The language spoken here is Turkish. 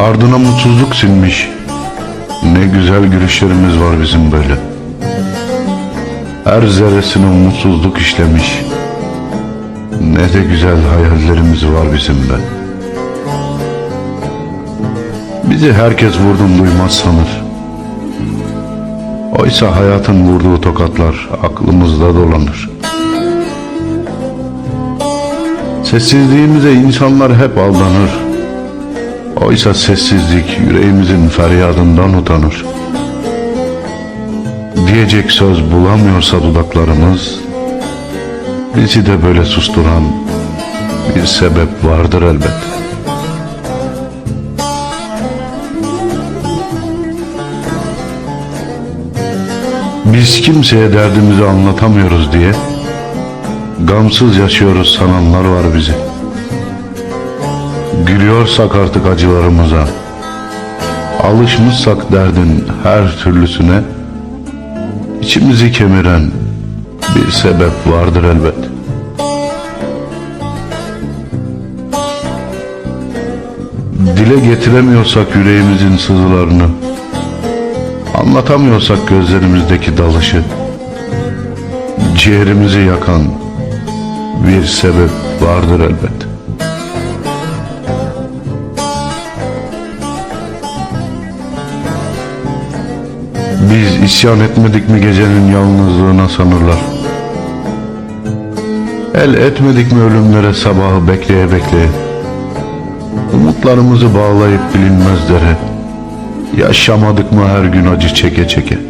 Ardına mutsuzluk sinmiş. Ne güzel gülüşlerimiz var bizim böyle. Her zerresine mutsuzluk işlemiş. Ne de güzel hayallerimiz var bizim be. Bizi herkes vurdum duymaz sanır. Oysa hayatın vurduğu tokatlar aklımızda dolanır. Sessizliğimize insanlar hep aldanır. Oysa sessizlik yüreğimizin feryadından utanır. Diyecek söz bulamıyorsa dudaklarımız, bizi de böyle susturan bir sebep vardır elbet. Biz kimseye derdimizi anlatamıyoruz diye Gamsız yaşıyoruz sananlar var bizi Gülüyorsak artık acılarımıza. Alışmışsak derdin her türlüsüne. İçimizi kemiren bir sebep vardır elbet. Dile getiremiyorsak yüreğimizin sızılarını. Anlatamıyorsak gözlerimizdeki dalışı. Ciğerimizi yakan bir sebep vardır elbet Biz isyan etmedik mi gecenin yalnızlığına sanırlar. El etmedik mi ölümlere sabahı bekleye bekleye. Umutlarımızı bağlayıp bilinmezlere. Yaşamadık mı her gün acı çeke çeke